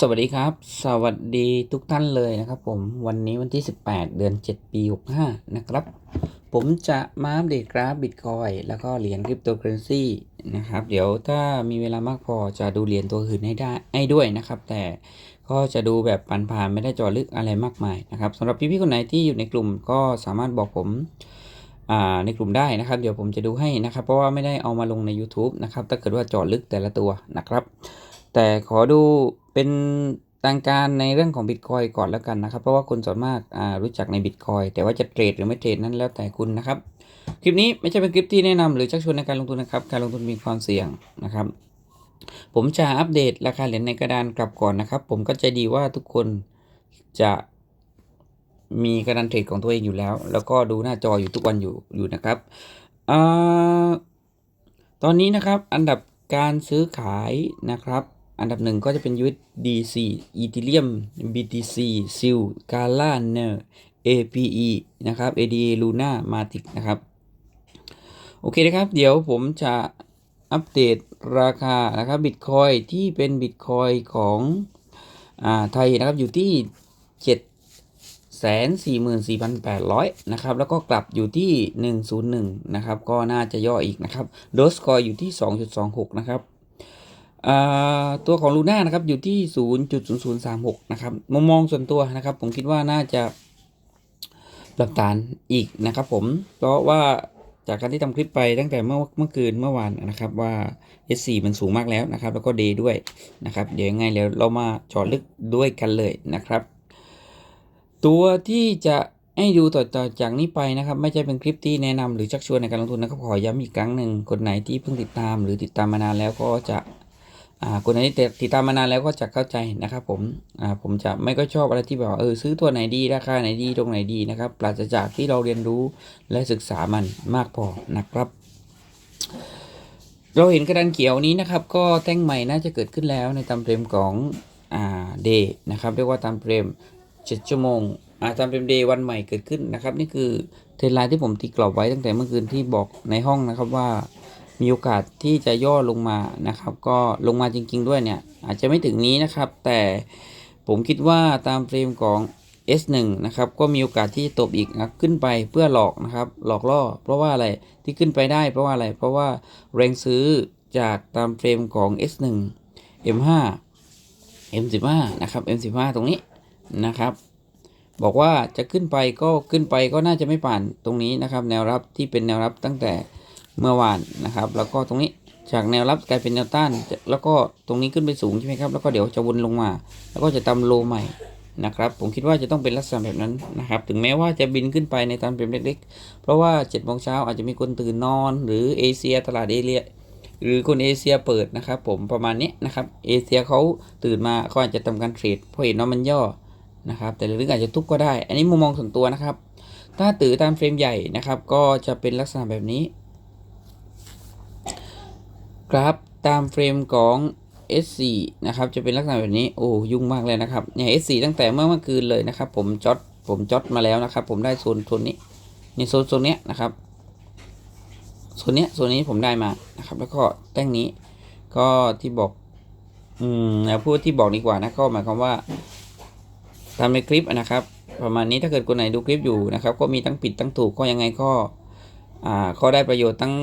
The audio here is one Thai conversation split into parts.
สวัสดีครับ สวัสดีทุกท่านเลยนะครับผมวันนี้วันที่ 18 เดือน 7 ปี 65 นะครับ ผมจะมาอัปเดตกราฟบิตคอยแล้วก็เหรียญคริปโตเคอเรนซีนะครับ เดี๋ยวถ้ามีเวลามากพอจะดูเหรียญตัวอื่นให้ได้ให้ด้วยนะครับ แต่ก็จะดูแบบผ่านๆไม่ได้จอลึกอะไรมากมายนะครับสำหรับพี่ๆคนไหนที่อยู่ในกลุ่มก็สามารถบอกผมในกลุ่มได้นะครับ เดี๋ยวผมจะดูให้นะครับ เพราะว่าไม่ได้เอามาลงใน YouTube นะครับถ้าเกิดว่าจาะลึกแต่ละตัวนะครับ แต่ขอดู เป็นทางการในเรื่องของบิตคอยก่อนแล้วกันนะครับ เพราะว่าคนส่วนมากรู้จักในบิตคอยแต่ว่าจะเทรดหรือไม่เทรดนั้นแล้วแต่คุณนะครับ คลิปนี้ไม่ใช่เป็นคลิปที่แนะนำหรือชักชวนในการลงทุนนะครับ การลงทุนมีความเสี่ยงนะครับ ผมจะอัปเดตราคาเหรียญในกระดานกลับก่อนนะครับ ผมก็ใจดีว่าทุกคนจะมีกระดานเทรดของตัวเองอยู่แล้ว แล้วก็ดูหน้าจออยู่ทุกวันอยู่อยู่นะครับอตอนนี้นะครับอันดับการซื้อขายนะครับ อันดับหนึ่งก็จะเป็น USDC Ethereum BTC SIL Gala NER APE นะครับ ADA Luna Matic นะครับ โอเคนะครับ เดี๋ยวผมจะอัปเดตราคานะครับบิตคอยที่เป็นบิตคอยของอ่าไทยนะครับอยู่ที่7 44,800 นะครับ แล้วก็กลับอยู่ที่ 101 นะครับ ก็น่าจะย่ออีกนะครับ โดสคอยอยู่ที่ 2.26 นะครับ ตัวของลูน่านะครับอยู่ที่ 0.0036 นะครับมุมมองส่วนตัวนะครับ ผมคิดว่าน่าจะปรับฐานอีกนะครับผมเพราะว่าจากการที่ทำคลิปไปตั้งแต่เมื่อเมื่อคืนเมื่อวานนะครับว่า S4 มันสูงมากแล้วนะครับ แล้วก็ D ด้วยนะครับ เดี๋ยวยังไงเดี๋ยวเรามาจาะลึกด้วยกันเลยนะครับ ตัวที่จะให้ดูต่อต่อจากนี้ไปนะครับ ไม่ใช่เป็นคลิปที่แนะนำหรือชักชวนในการลงทุนนะครับขอย้ำอีกครั้งหนึ่งคนไหนที่เพิ่งติดตามหรือติดตามมานานแล้วก็จะ คนไหนที่ติดตามมานานแล้วก็จะเข้าใจนะครับผมอ่าผมจะไม่ก็ชอบอะไรที่แบบเออซื้อตัวไหนดีราคาไหนดีตรงไหนดีนะครับปราศจากที่เราเรียนรู้และศึกษามันมากพอนะครับ เราเห็นกระดานเขียวนี้นะครับ ก็แท่งใหม่น่าจะเกิดขึ้นแล้วในตามเฟรมของอ่าเดย์นะครับเรียกว่าตามเฟรม7ชั่วโมงอ่าตามเฟรมเดย์วันใหม่เกิดขึ้นนะครับ นี่คือเทรนไลน์ที่ผมตีกรอบไว้ตั้งแต่เมื่อคืนที่บอกในห้องนะครับว่า มีโอกาสที่จะย่อลงมานะครับ ก็ลงมาจริง ๆ ด้วยเนี่ย อาจจะไม่ถึงนี้นะครับ แต่ผมคิดว่าตามเฟรมของ S1 นะครับ ก็มีโอกาสที่จะตบอีกนะขึ้นไปเพื่อหลอกนะครับ หลอกล่อ เพราะว่าอะไรที่ขึ้นไปได้เพราะว่าอะไร เพราะว่าแรงซื้อจากตามเฟรมของ S1 M5 M15 นะครับ M15 ตรงนี้นะครับ บอกว่าจะขึ้นไปก็ขึ้นไปก็น่าจะไม่ผ่านตรงนี้นะครับ แนวรับที่เป็นแนวรับตั้งแต่ เมื่อวานนะครับ แล้วก็ตรงนี้จากแนวรับกลายเป็นแนวต้าน แล้วก็ตรงนี้ขึ้นไปสูงใช่ไหมครับ แล้วก็เดี๋ยวจะวนลงมา แล้วก็จะตำโลใหม่นะครับ ผมคิดว่าจะต้องเป็นลักษณะแบบนั้นนะครับ ถึงแม้ว่าจะบินขึ้นไปในตามเฟรมเล็กๆ เพราะว่า7จ็ดโมงเช้าอาจจะมีคนตื่นนอน หรือเอเชียตลาดเอเชียหรือคนเอเชียเปิดนะครับ ผมประมาณนี้นะครับเอเชียเขาตื่นมาเขาอาจจะทำการเทรดเพราะเห็นว่ามันย่อนะครับ แต่หรืออาจจะทุบก็ได้ อันนี้มุมมองส่วนตัวนะครับ ถ้าตื่นตามเฟรมใหญ่นะครับ ก็จะเป็นลักษณะแบบนี้ กราฟตามเฟรมของ S4 นะครับ จะเป็นลักษณะแบบนี้ โอ้ยุ่งมากเลยนะครับ เนี่ย S4 ตั้งแต่เมื่อเมื่อคืนเลยนะครับ ผมจอดผมจอดมาแล้วนะครับ ผมได้โซนโซนนี้ในโซนโซนเนี้ยนะครับโซนเนี้ยโซนนี้ผมได้มานะครับ แล้วก็แต้งนี้ก็ที่บอก อืมแล้วพูดที่บอกดีกว่านะ ก็หมายความว่าตามในคลิปนะครับ ประมาณนี้ถ้าเกิดคนไหนดูคลิปอยู่นะครับ ก็มีทั้งผิดทั้งถูกก็ยังไงก็ อ่าก็ได้ประโยชน์ทั้ง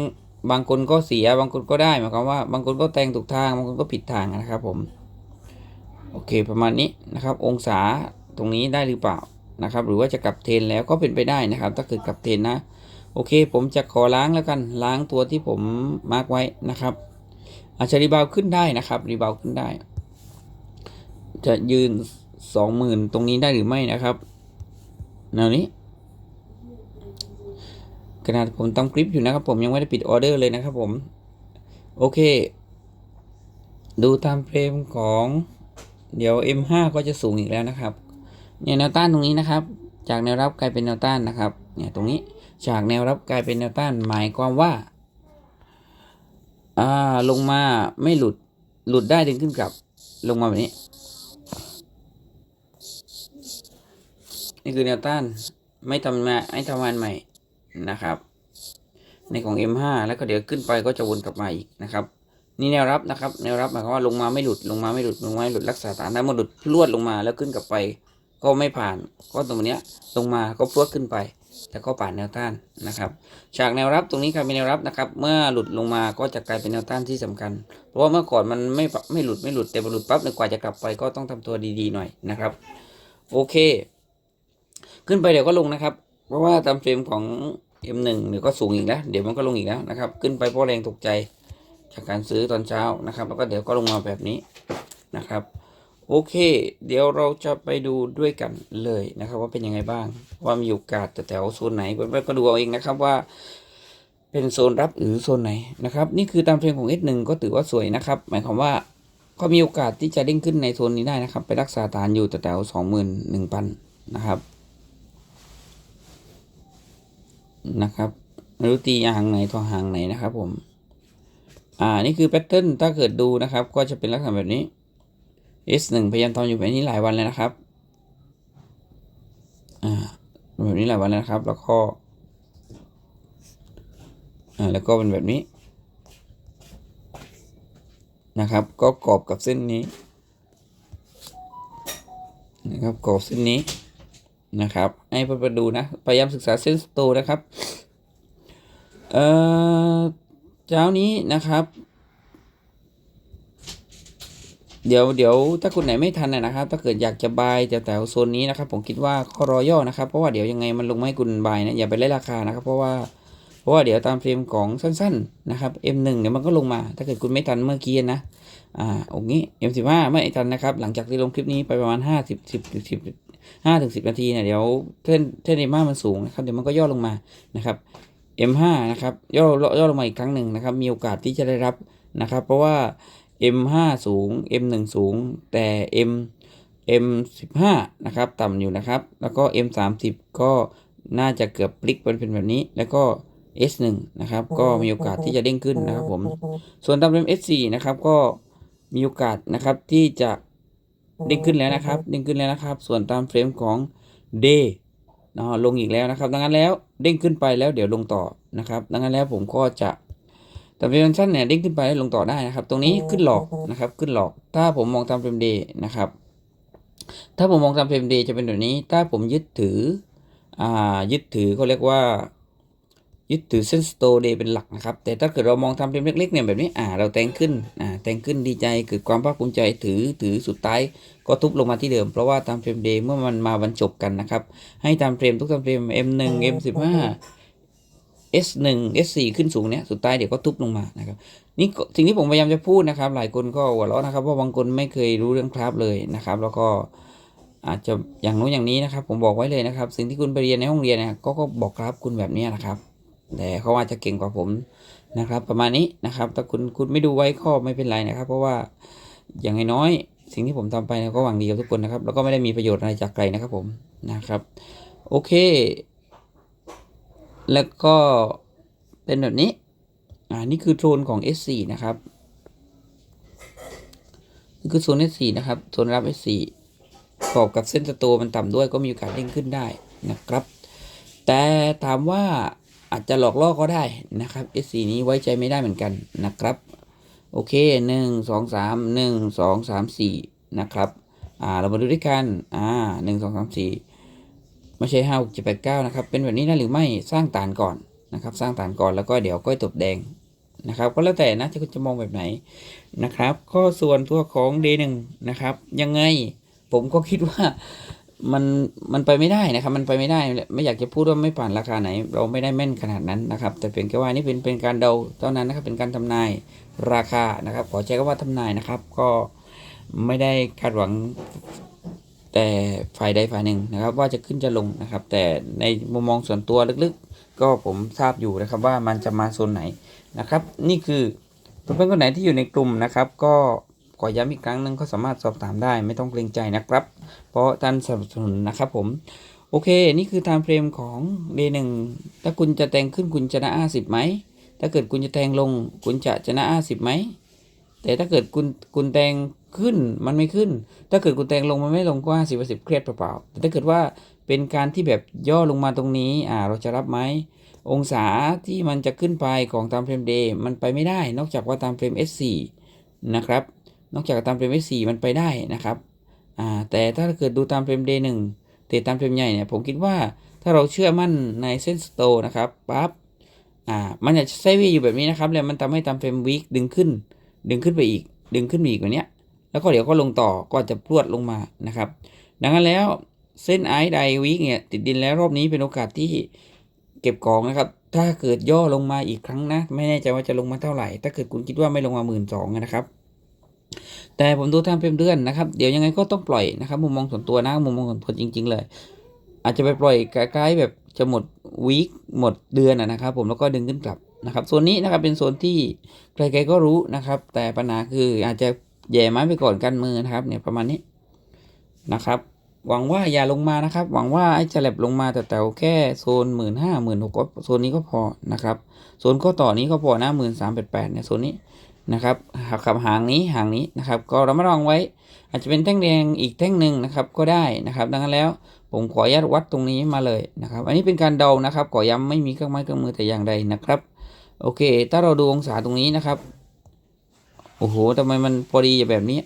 บางคนก็เสียบางคนก็ได้หมายความว่า บางคนก็แทงถูกทาง บางคนก็ผิดทางนะครับผมโอเคประมาณนี้นะครับ องศาตรงนี้ได้หรือเปล่านะครับ หรือว่าจะกลับเทรนแล้วก็เป็นไปได้นะครับ ถ้าเกิดกลับเทรนนะ โอเค ผมจะขอล้างแล้วกันล้างตัวที่ผมมาร์กไว้นะครับอาจจะรีบาวขึ้นได้นะครับรีบาวขึ้นได้ จะยืนสองหมื่นตรงนี้ได้หรือไม่นะครับแนวนี้ ขณะผมทำคลิปอยู่นะครับผมยังไม่ได้ปิดออเดอร์เลยนะครับผมโอเค ดูตามเฟรมของเดี๋ยว M5 ก็จะสูงอีกแล้วนะครับเนี่ยแนวต้านตรงนี้นะครับ จากแนวรับกลายเป็นแนวต้านนะครับเนี่ยตรงนี้จากแนวรับกลายเป็นแนวต้านหมายความว่าอ่าลงมาไม่หลุดหลุดได้ดึงขึ้นกลับลงมาแบบนี้ นี่คือแนวต้านไม่ทำมาไม่ทำงานใหม่ นะครับ ในของ M5 แล้วก็เดี๋ยวขึ้นไปก็จะวนกลับมาอีกนะครับ นี่แนวรับนะครับแนวรับหมายความว่าลงมาไม่หลุดลงมาไม่หลุดลงมาไม่หลุดรักษาฐานได้มาหลุดพรวดลงมาแล้วขึ้นกลับไป ก็ไม่ผ่านก็ตรงเนี้ยลงมาก็พรวดขึ้นไปแต่ก็ผ่านแนวต้านนะครับจากแนวรับตรงนี้กลายเป็นแนวรับนะครับ เมื่อหลุดลงมาก็จะกลายเป็นแนวต้านที่สำคัญ เพราะว่าเมื่อก่อนมันไม่ไม่หลุดไม่หลุดแต่พอหลุดปั๊บเนี่ยกว่าจะกลับไปก็ต้องทำตัวดีๆหน่อยนะครับ โอเค ขึ้นไปเดี๋ยวก็ลงนะครับ เพราะว่าตามเฟรมของ M1 เดี๋ยวก็สูงอีกแล้ว เดี๋ยวมันก็ลงอีกแล้วนะครับ ขึ้นไปเพราะแรงตกใจจากการซื้อตอนเช้านะครับ แล้วก็เดี๋ยวก็ลงมาแบบนี้นะครับ โอเค เดี๋ยวเราจะไปดูด้วยกันเลยนะครับ ว่าเป็นยังไงบ้าง ว่ามีโอกาสแต่แถวโซนไหนเพื่อนๆก็ดูเอาเองนะครับว่าเป็นโซนรับหรือโซนไหนนะครับ นี่คือตามเทรนของ S1 ก็ถือว่าสวยนะครับ หมายความว่าก็มีโอกาสที่จะเด้งขึ้นในโซนนี้ได้นะครับ ไปรักษาฐานอยู่แต่แถวสองหมื่นหนึ่งพันนะครับ นะครับไม่รู้ตีหางไหนทอหางไหนนะครับผม อ่า นี่คือแพทเทิร์น ถ้าเกิดดูนะครับ ก็จะเป็นลักษณะแบบนี้ S1 พยายามทำอยู่แบบนี้หลายวันเลยนะครับ อ่าแบบนี้หลายวันแล้วนะครับ แล้วก็ อ่า แล้วก็เป็นแบบนี้ นะครับ ก็กรอบกับเส้นนี้ นะครับ กรอบเส้นนี้ นะครับ ให้เพื่อนๆดูนะ พยายามศึกษาเส้นสโตนะครับ เอ่อเจ้านี้นะครับ เดี๋ยวเดี๋ยวถ้าคุณไหนไม่ทันนะครับ ถ้าเกิดอยากจะบายแต่แต่โซนนี้นะครับ ผมคิดว่าข้อรอย่อนะครับ เพราะว่าเดี๋ยวยังไงมันลงไม่คุณบายนะ อย่าไปไล่ราคานะครับ เพราะว่าเพราะว่าเดี๋ยวตามเฟรมของสั้น ๆ นะครับ M1 เดี๋ยวมันก็ลงมา ถ้าเกิดคุณไม่ทันเมื่อกี้นะ อ่าโอเค M15 ไม่ทันนะครับ หลังจากที่ลงคลิปนี้ไปประมาณ 50 10 10 5ถึง10 นาทีเนี่ยเดี๋ยวเส้นเส้นเอม่ามันสูงนะครับเดี๋ยวมันก็ย่อลงมานะครับ M5 นะครับย่อย่อลงมาอีกครั้งหนึ่งนะครับ มีโอกาสที่จะได้รับนะครับ เพราะว่า M5 สูง M1 สูง แต่ M M15 นะครับต่ำอยู่นะครับ แล้วก็ M30 ก็น่าจะเกือบพลิกเป็นแบบนี้ แล้วก็ S1 นะครับ ก็มีโอกาสที่จะเด้งขึ้นนะครับผม ส่วนตามเฟรม S4 นะครับก็ มีโอกาสนะครับที่จะเด้งขึ้นแล้วนะครับเด้งขึ้นแล้วนะครับ ส่วนตามเฟรมของ Day เนาะลงอีกแล้วนะครับ ดังนั้นแล้วเด้งขึ้นไปแล้วเดี๋ยวลงต่อนะครับ ดังนั้นแล้วผมก็จะแต่เฟรมสั้นเนี่ยเด้งขึ้นไปแล้วลงต่อได้นะครับ ตรงนี้ขึ้นหลอกนะครับ ขึ้นหลอก ถ้าผมมองตามเฟรมเดย์นะครับ ถ้าผมมองตามเฟรมเดย์จะเป็นแบบนี้ ถ้าผมยึดถืออ่ายึดถือเขาเรียกว่ายึดถือเส้นสโตเดย์เป็นหลักนะครับ แต่ถ้าเกิดเรามองทำเป็นเล็กๆเนี่ยแบบนี้อ่าเราแต่งขึ้นอ่า แต่งขึ้นดีใจเกิดความภาคภูมิใจถือถือสุดท้าย ก็ทุบลงมาที่เดิมเพราะว่าตามเฟรมเดย์เมื่อมันมาบรรจบกันนะครับ ให้ตามเฟรมทุกตามเฟรม M1 M15 S1 S4 ขึ้นสูงเนี่ยสุดท้ายเดี๋ยวก็ทุบลงมานะครับนี่ก็สิ่งที่ผมพยายามจะพูดนะครับ หลายคนก็หัวเราะนะครับว่าบางคนไม่เคยรู้เรื่องคราฟเลยนะครับ แล้วก็อาจจะอย่างโน้นอย่างนี้นะครับ ผมบอกไว้เลยนะครับ สิ่งที่คุณไปเรียนในห้องเรียนเนี่ยก็ก็บอกครับคุณแบบนี้นะครับ แต่เขาอาจจะเก่งกว่าผม นะครับ ประมาณนี้นะครับถ้าคุณคุณไม่ดูไว้ก็ไม่เป็นไรนะครับ เพราะว่าอย่างน้อยๆสิ่งที่ผมทำไปก็หวังดีกับทุกคนนะครับ แล้วก็ไม่ได้มีประโยชน์อะไรจากใครนะครับผมนะครับ โอเค แล้วก็เป็นแบบนี้อ่านี่คือโซนของ S4 นะครับนี่คือโซน S4 นะครับโซนรับ S4 ประกอบกับเส้นสโตมันต่ำด้วยก็มีโอกาสเด้งขึ้นได้นะครับ แต่ถามว่า อาจจะหลอกล่อก็ได้นะครับ S4 นี้ไว้ใจไม่ได้เหมือนกันนะครับ โอเคหนึ่งสองสามหนึ่งสองสามสี่นะครับ อ่า เรามาดูด้วยกัน อ่าหนึ่งสองสามสี่ไม่ใช่ห้าหกเจ็ดแปดเก้านะครับ เป็นแบบนี้ได้หรือไม่สร้างฐานก่อนนะครับ สร้างฐานก่อนแล้วก็เดี๋ยวก้อยตบแดงนะครับ ก็แล้วแต่นะที่คุณจะมองแบบไหนนะครับ ก็ส่วนตัวของ D1 นะครับ ยังไงผมก็คิดว่า มันมันไปไม่ได้นะครับ มันไปไม่ได้ ไม่อยากจะพูดว่าไม่ผ่านราคาไหน เราไม่ได้แม่นขนาดนั้นนะครับ แต่เพียงแค่ว่านี่เป็นเป็นการเดาเท่านั้นนะครับ เป็นการทำนายราคานะครับ ขอใช้คำว่าทำนายนะครับ ก็ไม่ได้คาดหวังแต่ฝ่ายใดฝ่ายหนึ่งนะครับ ว่าจะขึ้นจะลงนะครับ แต่ในมุมมองส่วนตัวลึกๆ ก็ผมทราบอยู่นะครับว่ามันจะมาโซนไหนนะครับ นี่คือเพื่อนๆคนไหนที่อยู่ในกลุ่มนะครับ ก็ ขอย้ำอีกครั้งหนึงก็สามารถสอบถามได้ไม่ต้องเกรงใจนะครับ เพราะท่านสนับสนุนนะครับผมโอเค นี่คือ time frame ของ D1 ถ้าคุณจะแทงขึ้นคุณชนะ50ไหม ถ้าเกิดคุณจะแทงลง คุณจะชนะ50ไหม แต่ถ้าเกิดคุณคุณแทงขึ้นมันไม่ขึ้น ถ้าเกิดคุณแทงลงมันไม่ลงก็50 50เครียดเปล่าๆแต่ถ้าเกิดว่าเป็นการที่แบบย่อลงมาตรงนี้ อ่า เราจะรับไหม องศาที่มันจะขึ้นไปของตามเฟรม day มันไปไม่ได้ นอกจากว่าตามเฟรม S4 นะครับ นอกจากตามเฟรม S4 มันไปได้นะครับแต่ถ้าเกิดดูตามเฟรม day 1แต่ตามเฟรมใหญ่เนี่ยผมคิดว่าถ้าเราเชื่อมั่นในเส้นสโตนะครับปั๊บมันจะไซเวย์อยู่แบบนี้นะครับ แล้วมันทำให้ตามเฟรมวีคดึงขึ้น ดึงขึ้นไปอีก ดึงขึ้นไปอีกแบบเนี้ยแล้วก็เดี๋ยวก็ลงต่อก็จะพรวดลงมานะครับ ดังนั้นแล้วเส้นไอซ์ไดวีคเนี่ยติดดินแล้วรอบนี้เป็นโอกาสที่เก็บของนะครับ ถ้าเกิดย่อลงมาอีกครั้งนะ ไม่แน่ใจว่าจะลงมาเท่าไหร่ ถ้าเกิดคุณคิดว่าไม่ลงมาหมื่นสองนะครับ แต่ผมดูตามเป็นเดือนนะครับ เดี๋ยวยังไงก็ต้องปล่อยนะครับ มุมมองส่วนตัวนะ มุมมองส่วนตัวจริง ๆ เลย อาจจะไปปล่อยใกล้ๆแบบจะหมดวีคหมดเดือนอะนะครับ ผมแล้วก็ดึงขึ้นกลับนะครับโซนนี้นะครับเป็นโซนที่ใครๆก็รู้นะครับ แต่ปัญหาคืออาจจะแย่ไม้ไปก่อนกันมือนะครับ เนี่ยประมาณนี้นะครับ หวังว่าอย่าลงมานะครับ หวังว่าไอ้จะแลบลงมาแต่แต่แค่โซนหมื่นห้าหมื่นหกก็โซนนี้ก็พอนะครับ โซนข้อต่อนี้ก็พอนะหมื่นสามแปดแปดเนี่ยโซนนี้ นะครับขับหางนี้หางนี้นะครับ ก็ระมัดระวังไว้ อาจจะเป็นแท่งแดงอีกแท่งหนึ่งนะครับก็ได้นะครับ ดังนั้นแล้วผมขออนุญาตวัดตรงนี้มาเลยนะครับ อันนี้เป็นการเดานะครับขอย้ำไม่มีเครื่องไม้เครื่องมือแต่อย่างใดนะครับ โอเค ถ้าเราดูองศาตรงนี้นะครับโอ้โหทำไมมันพอดีแบบนี้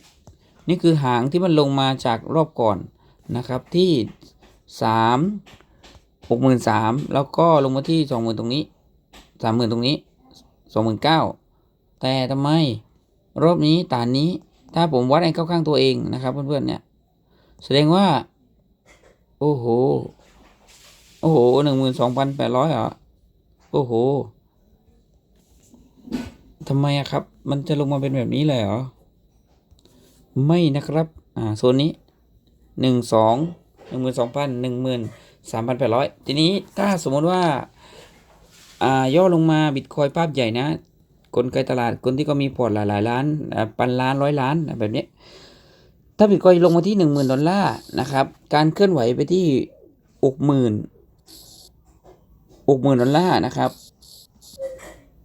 นี่คือหางที่มันลงมาจากรอบก่อนนะครับที่สามหกหมื่นสามแล้วก็ลงมาที่สองหมื่นตรงนี้สามหมื่นตรงนี้สองหมื่นเก้า แต่ทำไมรอบนี้ตานนี้ ถ้าผมวัดไอ้เข้าข้างตัวเองนะครับ เพื่อนๆเนี่ย แสดงว่า โอ้โห โอ้โหหนึ่งหมื่นสองพันแปดร้อยเหรอโอ้โหทำไมอะครับ มันจะลงมาเป็นแบบนี้เลยเหรอ ไม่นะครับ อ่า โซนนี้หนึ่งสองหนึ่งหมื่นสองพันหนึ่งหมื่นสามพันแปดร้อยทีนี้ถ้าสมมติว่า อ่า ย่อลงมาบิตคอยภาพใหญ่นะ กลไกตลาดคนที่ก็มีพอร์ตหลายๆล้านอ่าพันล้านร้อยล้านแบบนี้ถ้าบิตคอยลงมาที่หนึ่งหมื่นดอลลาร์นะครับ การเคลื่อนไหวไปที่หกหมื่นหกหมื่นดอลลาร์นะครับ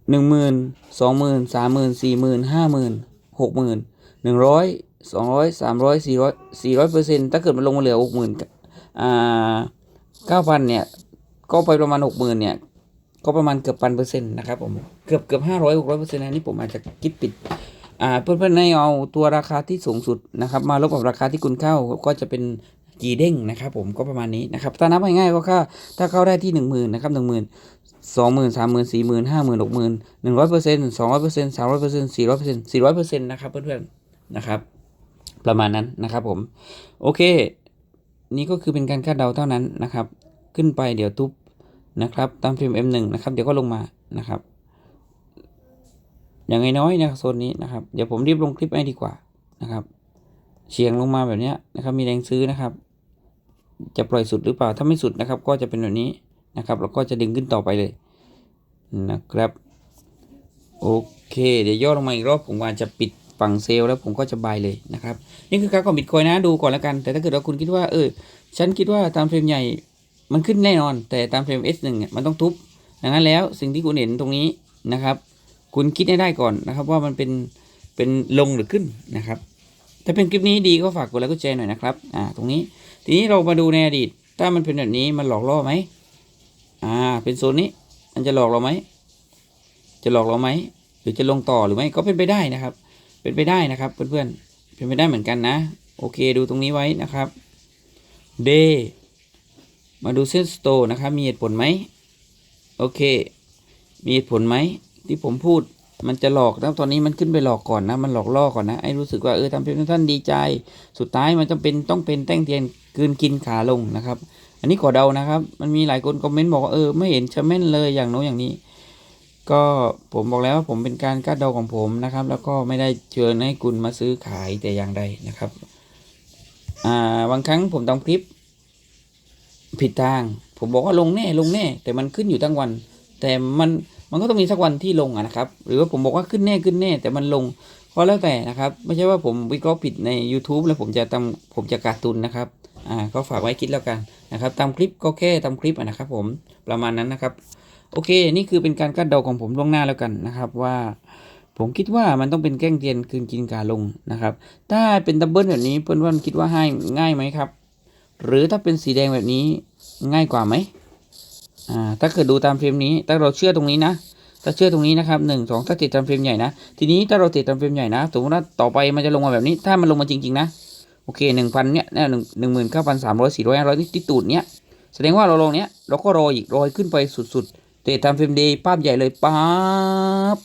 หนึ่งหมื่นสองหมื่นสามหมื่นสี่หมื่นห้าหมื่นหกหมื่นหนึ่งร้อยสองร้อยสามร้อยสี่ร้อยสี่ร้อยเปอร์เซ็นต์ถ้าเกิดมันลงมาเหลือหกหมื่นเก้าพันเนี่ย ก็ไปประมาณหกหมื่นเนี่ย ก็ประมาณเกือบพันเปอร์เซ็นต์นะครับผมเกือบเกือบห้าร้อยหกร้อยเปอร์เซ็นต์นะนี่ผมอาจจะคิดผิดอ่าเพื่อนๆให้เอาตัวราคาที่สูงสุดนะครับมาลบกับราคาที่คุณเข้าก็จะเป็นกี่เด้งนะครับผมก็ประมาณนี้นะครับถ้านับง่ายๆก็ค่าถ้าเข้าได้ที่หนึ่งหมื่นนะครับหนึ่งหมื่นสองหมื่นสามหมื่นสี่หมื่นห้าหมื่นหกหมื่นหนึ่งร้อยเปอร์เซ็นต์สองร้อยเปอร์เซ็นต์สามร้อยเปอร์เซ็นต์สี่ร้อยเปอร์เซ็นต์สี่ร้อยเปอร์เซ็นต์นะครับเพื่อนๆนะครับ ประมาณนั้นนะครับผมโอเค นี่ก็คือเป็นการคาดเดาเท่านั้นนะครับ ขึ้นไปเดี๋ยวทุบ นะครับตามฟิล์ม M1 นะครับเดี๋ยวก็ลงมานะครับ อย่างน้อยๆนะครับโซนนี้นะครับ เดี๋ยวผมรีบลงคลิปให้ดีกว่านะครับเฉียงลงมาแบบนี้นะครับ มีแรงซื้อนะครับ จะปล่อยสุดหรือเปล่าถ้าไม่สุดนะครับ ก็จะเป็นแบบนี้นะครับแล้วก็จะดึงขึ้นต่อไปเลยนะครับโอเค เดี๋ยวย่อลงมาอีกรอบผมอาจจะปิดฝั่งเซลล์แล้วผมก็จะบายเลยนะครับ นี่คือการของบิตคอยนะดูก่อนแล้วกัน แต่ถ้าเกิดว่าคุณคิดว่าเออฉันคิดว่าตามเฟรมใหญ่ มันขึ้นแน่นอน แต่ตามเฟรม S1 เนี่ยมันต้องทุบ ดังนั้นแล้วสิ่งที่คุณเห็นตรงนี้นะครับ คุณคิดให้ได้ก่อนนะครับ ว่ามันเป็นเป็นลงหรือขึ้นนะครับ ถ้าเป็นคลิปนี้ดีก็ฝากกดไลค์กดแชร์หน่อยนะครับ อ่า ตรงนี้ ทีนี้เรามาดูในอดีต ถ้ามันเป็นแบบนี้มันหลอกล่อไหมอ่า เป็นโซนนี้ มันจะหลอกเราไหม จะหลอกเราไหม หรือจะลงต่อหรือไม่ ก็เป็นไปได้นะครับ เป็นไปได้นะครับเพื่อนๆ เป็นไปได้เหมือนกันนะ โอเค ดูตรงนี้ไว้นะครับเด มาดูเส้นสโตนะครับ มีเหตุผลไหมโอเค มีเหตุผลไหมที่ผมพูดมันจะหลอกแล้วตอนนี้มันขึ้นไปหลอกก่อนนะ มันหลอกล่อก่อนนะไอ้รู้สึกว่าเออทำเป็นท่านดีใจ สุดท้ายมันจำเป็นต้องเป็นแต้งเทียนกืนกินขาลงนะครับ อันนี้ขอเดานะครับ มันมีหลายคนคอมเมนต์บอกว่าเออไม่เห็นจะแม่นเลยอย่างโน้นอย่างนี้ ก็ผมบอกแล้วว่าผมเป็นการคาดเดาของผมนะครับ แล้วก็ไม่ได้เชิญให้คุณมาซื้อขายแต่อย่างใดนะครับ อ่าบางครั้งผมทำคลิป ผิดทาง ผมบอกว่าลงแน่ลงแน่ แต่มันขึ้นอยู่ทั้งวัน แต่มันมันก็ต้องมีสักวันที่ลงอะนะครับ หรือว่าผมบอกว่าขึ้นแน่ขึ้นแน่ แต่มันลงก็แล้วแต่นะครับ ไม่ใช่ว่าผมวิเคราะห์ผิดใน YouTube แล้วผมจะทำผมจะการตุนนะครับอ่าก็ฝากไว้คิดแล้วกันนะครับตามคลิปก็แค่ตามคลิปนะครับ ผมประมาณนั้นนะครับ โอเค นี่คือเป็นการคาดเดาของผมล่วงหน้าแล้วกันนะครับว่าผมคิดว่ามันต้องเป็นแกล้งเทียนคืนกินกาลงนะครับ ถ้าเป็นดับเบิลแบบนี้เพื่อนๆคิดว่าให้ง่ายไหมครับ หรือถ้าเป็นสีแดงแบบนี้ง่ายกว่าไหมอ่าถ้าเกิดดูตามเฟรมนี้ ถ้าเราเชื่อตรงนี้นะ ถ้าเชื่อตรงนี้นะครับหนึ่งสองถ้าติดตามเฟรมใหญ่นะ ทีนี้ถ้าเราติดตามเฟรมใหญ่นะสมมติว่าต่อไปมันจะลงมาแบบนี้ ถ้ามันลงมาจริงๆนะ โอเคหนึ่งพันเนี้ยเนี่ยหนึ่งหนึ่งหมื่นเก้าพันสามร้อยสี่ร้อยห้าร้อยที่ตูดเนี้ย แสดงว่าเราลงเนี้ยเราก็รออีกรอขึ้นไปสุดๆติดตามเฟรมเดย์ป้าบใหญ่เลยป๊าบ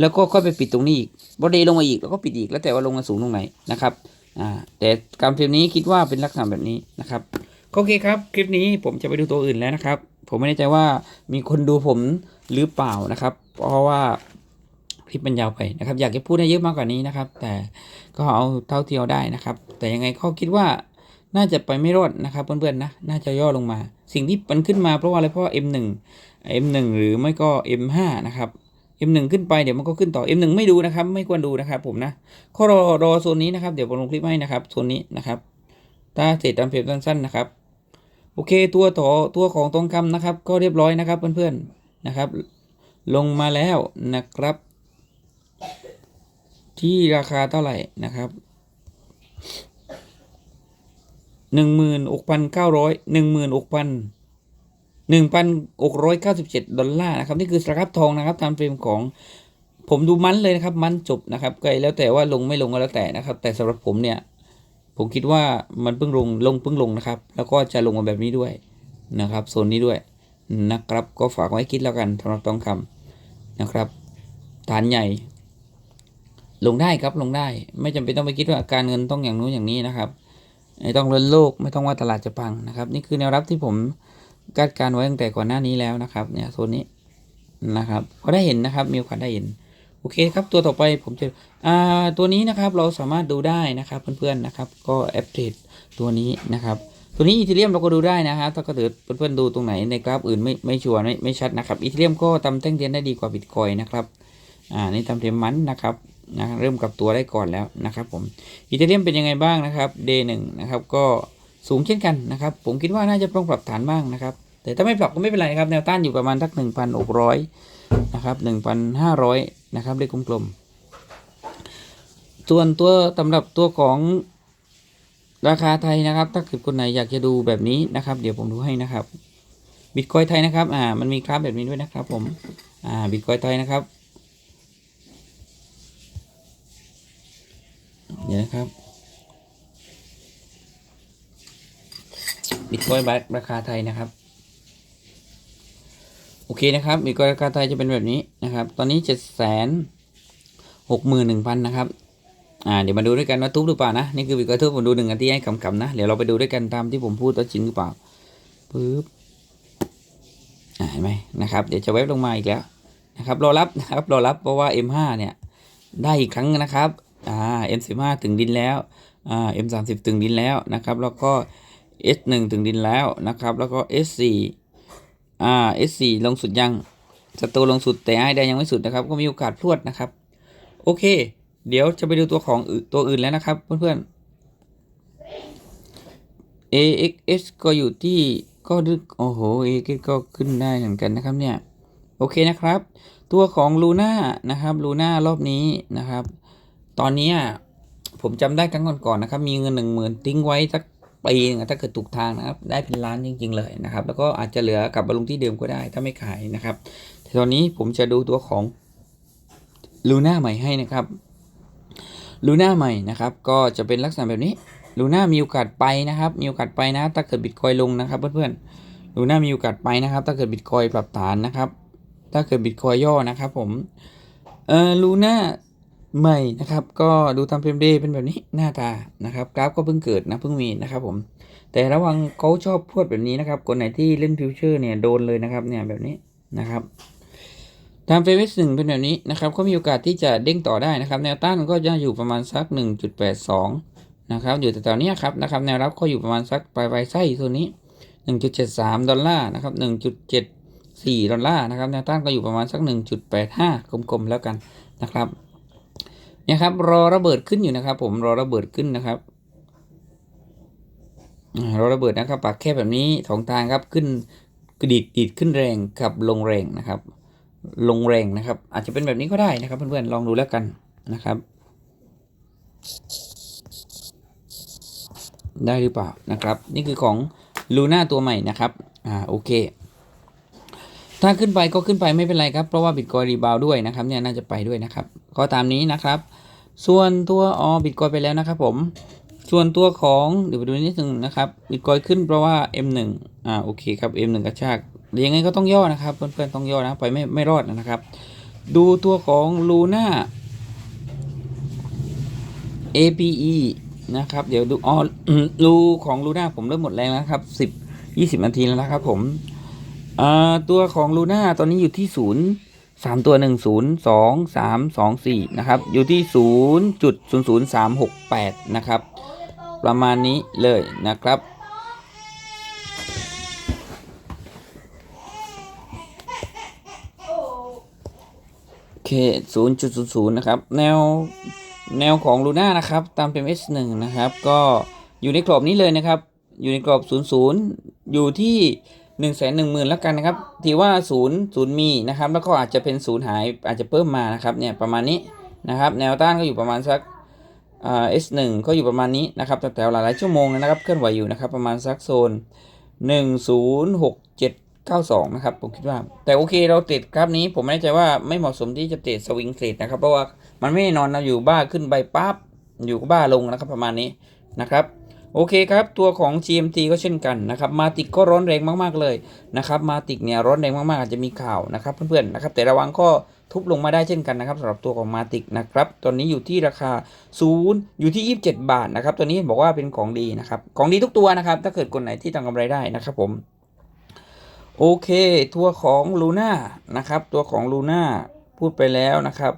แล้วก็ค่อยไปปิดตรงนี้อีกบอดีลงมาอีกแล้วก็ปิดอีกแล้วแต่ว่าลงมาสูงตรงไหนนะครับ อ่าแต่การเฟรมนี้คิดว่าเป็นลักษณะแบบนี้นะครับโอเคครับ คลิปนี้ผมจะไปดูตัวอื่นแล้วนะครับ ผมไม่แน่ใจว่ามีคนดูผมหรือเปล่านะครับ เพราะว่าคลิปมันยาวไปนะครับ อยากจะพูดได้เยอะมากกว่านี้นะครับ แต่ก็เอาเท่าที่เอาได้นะครับ แต่ยังไงก็คิดว่าน่าจะไปไม่รอดนะครับเพื่อนๆนะ น่าจะย่อลงมา สิ่งที่มันขึ้นมาเพราะว่าอะไรเพราะ M1 M1 หรือไม่ก็ M5 นะครับ M1 ขึ้นไปเดี๋ยวมันก็ขึ้นต่อ M1 ไม่ดูนะครับ ไม่ควรดูนะครับผมนะข้อรอรอโซนนี้นะครับ เดี๋ยวผมลงคลิปให้นะครับโซนนี้นะครับถ้าเสร็จตามเพจสั้นๆนะครับ โอเคตัวต่อตัวของทองคำนะครับ ก็เรียบร้อยนะครับเพื่อนๆนะครับ ลงมาแล้วนะครับ ที่ราคาเท่าไหร่นะครับหนึ่งหมื่นหกพันเก้าร้อยหนึ่งหมื่นหกพัน หนึ่งพันหกร้อยเก้าสิบเจ็ดดอลลาร์นะครับ นี่คือราคาทองนะครับตามเฟรมของผมดูมันเลยนะครับ มันจบนะครับก็แล้วแต่ว่าลงไม่ลงก็แล้วแต่นะครับ แต่สำหรับผมเนี่ย ผมคิดว่ามันเพิ่งลงลงเพิ่งลงนะครับ แล้วก็จะลงมาแบบนี้ด้วยนะครับโซนนี้ด้วยนะครับก็ฝากไว้คิดแล้วกันสำหรับทองคำนะครับ ฐานใหญ่ ลงได้ครับลงได้ ไม่จำเป็นต้องไปคิดว่าการเงินต้องอย่างนู้นอย่างนี้นะครับไม่ต้องเลินโลกไม่ต้องว่าตลาดจะพังนะครับ นี่คือแนวรับที่ผม คาดการไว้ตั้งแต่ก่อนหน้านี้แล้วนะครับเนี่ยโซนนี้นะครับก็ได้เห็นนะครับมีโอกาสได้เห็นโอเคครับตัวต่อไปผมจะอ่าตัวนี้นะครับเราสามารถดูได้นะครับเพื่อนๆนะครับ ก็แอปเดตตัวนี้นะครับตัวนี้อีเทเรียมเราก็ดูได้นะครับถ้าก็เกิดเพื่อนๆดูตรงไหนในกราฟอื่นไม่ไม่ชัวร์ไม่ไม่ชัดนะครับอีเทเรียมก็ทำแท่งเทียนได้ดีกว่าบิตคอยนะครับอ่านี่ทำเทียมมันนะครับนะเริ่มกับตัวได้ก่อนแล้วนะครับผมอีเทเรียมเป็นยังไงบ้างนะครับ day หนึ่งนะครับก็ สูงเช่นกันนะครับ ผมคิดว่าน่าจะต้องปรับฐานบ้างนะครับ แต่ถ้าไม่ปรับก็ไม่เป็นไรครับแนวต้านอยู่ประมาณทักหนึ่งพันหกร้อยนะครับหนึ่งพันห้าร้อยนะครับเลขกลมๆส่วนตัวสำหรับตัวของราคาไทยนะครับ ถ้าเกิดคนไหนอยากจะดูแบบนี้นะครับ เดี๋ยวผมดูให้นะครับบิตคอยไทยนะครับอ่ามันมีกราฟแบบนี้ด้วยนะครับ ผมอ่าบิตคอยไทยนะครับเดี๋ยวนะครับ บิตคอยราคาไทยนะครับ โอเคนะครับบิตคอยราคาไทยจะเป็นแบบนี้นะครับ ตอนนี้เจ็ดแสนหกหมื่นหนึ่งพันนะครับอ่าเดี๋ยวมาดูด้วยกันว่าทุบหรือเปล่านะนี่คือบิตคอยทุบผมดูหนึ่งนาทีให้คำๆนะเดี๋ยวเราไปดูด้วยกันตามที่ผมพูดว่าจริงหรือเปล่าปึ๊บอ่าเห็นไหมนะครับ เดี๋ยวจะเว็บลงมาอีกแล้วนะครับรอรับนะครับรอรับเพราะว่า M5 เนี่ยได้อีกครั้งนะครับอ่า M15 ถึงดินแล้วอ่า M30 ถึงดินแล้วนะครับ แล้วก็ S1 ถึงดินแล้วนะครับ แล้วก็ S4 อ่า S4 ลงสุดยังสตูลงสุดแต่ไอ้ได้ยังไม่สุดนะครับ ก็มีโอกาสพรวดนะครับ โอเค เดี๋ยวจะไปดูตัวของอื่นตัวอื่นแล้วนะครับ เพื่อนๆ AXS ก็อยู่ที่ก็ดึกโอ้โห AXS ก็ขึ้นได้เหมือนกันนะครับเนี่ย โอเคนะครับ ตัวของลูน่านะครับลูน่ารอบนี้นะครับ ตอนนี้ผมจำได้ครั้งก่อนๆนะครับ มีเงินหนึ่งหมื่นทิ้งไว้สัก ปีนึงถ้าเกิดถูกทางนะครับ ได้เป็นล้านจริง ๆ เลยนะครับ แล้วก็อาจจะเหลือกลับมาลงที่เดิมก็ได้ ถ้าไม่ขายนะครับ แต่ตอนนี้ผมจะดูตัวของลูน่าใหม่ให้นะครับลูน่าใหม่นะครับ ก็จะเป็นลักษณะแบบนี้ลูน่ามีโอกาสไปนะครับ มีโอกาสไปนะ ถ้าเกิดบิตคอยลงนะครับเพื่อนๆลูน่ามีโอกาสไปนะครับ ถ้าเกิดบิตคอยปรับฐานนะครับ ถ้าเกิดบิตคอยย่อนะครับผมเออลูน่า ใหม่นะครับ ก็ดูตามเฟรมเดย์เป็นแบบนี้หน้าตานะครับกราฟก็เพิ่งเกิดนะเพิ่งมีนะครับผมแต่ระวังเขาชอบพูดแบบนี้นะครับคนไหนที่เล่นฟิวเจอร์เนี่ยโดนเลยนะครับเนี่ยแบบนี้นะครับตามเฟรมหนึ่งเป็นแบบนี้นะครับก็มีโอกาสที่จะเด้งต่อได้นะครับ แนวต้านก็จะอยู่ประมาณสัก 1.82 นะครับอยู่แถวๆนี้ครับนะครับแนวรับก็อยู่ประมาณสักปลายปลายไส้ตัวนี้ 1.73 ดอลลาร์นะครับ1.74 ดอลลาร์นะครับแนวต้านก็อยู่ประมาณสัก 1.85 กลมๆแล้วกันนะครับ นี่ยครับ รอระเบิดขึ้นอยู่นะครับ ผมรอระเบิดขึ้นนะครับรอระเบิดนะครับ ปากแคบแบบนี้สองทางครับขึ้นกระดิดดีดขึ้นแรงกับลงแรงนะครับ ลงแรงนะครับ อาจจะเป็นแบบนี้ก็ได้นะครับ เพื่อนๆลองดูแล้วกันนะครับ ได้หรือเปล่านะครับ นี่คือของลูน่าตัวใหม่นะครับอ่าโอเค ถ้าขึ้นไปก็ขึ้นไปไม่เป็นไรครับ เพราะว่าบิตคอยรีบาวด้วยนะครับเนี่ยน่าจะไปด้วยนะครับ ก็ตามนี้นะครับ ส่วนตัวอ๋อบิตคอยไปแล้วนะครับผม ส่วนตัวของเดี๋ยวไปดูนิดนึงนะครับบิตคอยขึ้นเพราะว่า M1 อ่าโอเคครับ M1 กระชากยังไงก็ต้องย่อนะครับเพื่อนๆต้องย่อนะไปไม่ไม่รอดนะครับ ดูตัวของลูน่า APE นะครับ เดี๋ยวดูอ๋อรูของลูน่าผมเริ่มหมดแรงแล้วครับสิบยี่สิบนาทีแล้วนะครับผม อ่าตัวของลูน่าตอนนี้อยู่ที่ศูนย์สามตัวหนึ่งศูนย์สองสามสองสี่นะครับ อยู่ที่ศูนย์จุดศูนย์ศูนย์สามหกแปดนะครับ ประมาณนี้เลยนะครับโอเคศูนย์จุดศูนย์ศูนย์นะครับ แนวแนวของลูน่านะครับ ตามเป็น S1 นะครับ ก็อยู่ในกรอบนี้เลยนะครับ อยู่ในกรอบ00อยู่ที่ 1นึ่งแสนหนึ่งหมื่นแล้วกันนะครับที่ว่า0 0มีนะครับ แล้วก็อาจจะเป็น0หายอาจจะเพิ่มมานะครับเนี่ยประมาณนี้นะครับ แนวต้านก็อยู่ประมาณสักอ่า S1 ก็อยู่ประมาณนี้นะครับแต่หลายๆชั่วโมงนะครับเคลื่อนไหวอยู่นะครับ ประมาณสักโซน 106792 นะครับผมคิดว่า แต่โอเคเราติดกราฟนี้ผมไม่แน่ใจว่าไม่เหมาะสมที่จะเตะสวิงเทรดนะครับ เพราะว่ามันไม่แน่นอนนะอยู่บ้าขึ้นไปปั๊บอยู่ก็บ้าลงนะครับประมาณนี้นะครับ โอเคครับ ตัวของ GMT ก็เช่นกันนะครับ มาติกก็ร้อนแรงมากๆเลยนะครับ มาติกเนี่ยร้อนแรงมากๆอาจจะมีข่าวนะครับเพื่อนๆนะครับ แต่ระวังก็ทุบลงมาได้เช่นกันนะครับสำหรับตัวของมาติกนะครับ ตอนนี้อยู่ที่ราคาศูนย์อยู่ที่ 27 บาทนะครับตัวนี้บอกว่าเป็นของดีนะครับ ของดีทุกตัวนะครับ ถ้าเกิดคนไหนที่ทำกำไรได้นะครับผมโอเค ตัวของลูน่านะครับ ตัวของลูน่าพูดไปแล้วนะครับ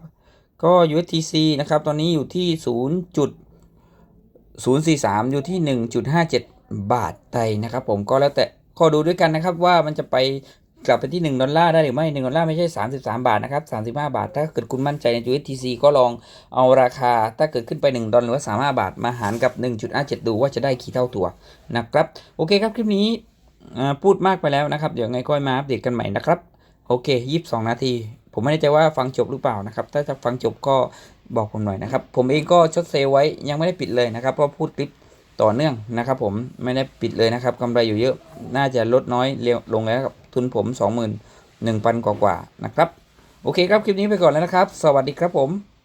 ก็ USTC นะครับ ตอนนี้อยู่ที่ 0. 0.43 อยู่ที่ 1.57 บาทไทยนะครับผมก็แล้วแต่ขอดูด้วยกันนะครับว่ามันจะไปกลับไปที่ 1 ดอลลาร์ได้หรือไม่ 1 ดอลลาร์ไม่ใช่ 33 บาทนะครับ 35 บาท ถ้าเกิดคุณมั่นใจใน USTC ก็ลองเอาราคา ถ้าเกิดขึ้นไป 1 ดอลหรือว่า 35 บาท มาหารกับ 1.57 ดูว่าจะได้กี่เท่าตัวนะครับ โอเคครับ คลิปนี้พูดมากไปแล้วนะครับ เดี๋ยวไงก็มาอัปเดตกันใหม่นะครับ โอเคยี่สิบสองนาที ผมไม่แน่ใจว่าฟังจบหรือเปล่านะครับ ถ้าจะฟังจบก็ บอกผมหน่อยนะครับ ผมเองก็ชดเซลไว้ยังไม่ได้ปิดเลยนะครับ เพราะพูดคลิปต่อเนื่องนะครับ ผมไม่ได้ปิดเลยนะครับกำไรอยู่เยอะน่าจะลดน้อยเร็วลงแล้วครับทุนผมสองหมื่นหนึ่งพันกว่านะครับ โอเคครับ คลิปนี้ไปก่อนแล้วนะครับ สวัสดีครับผม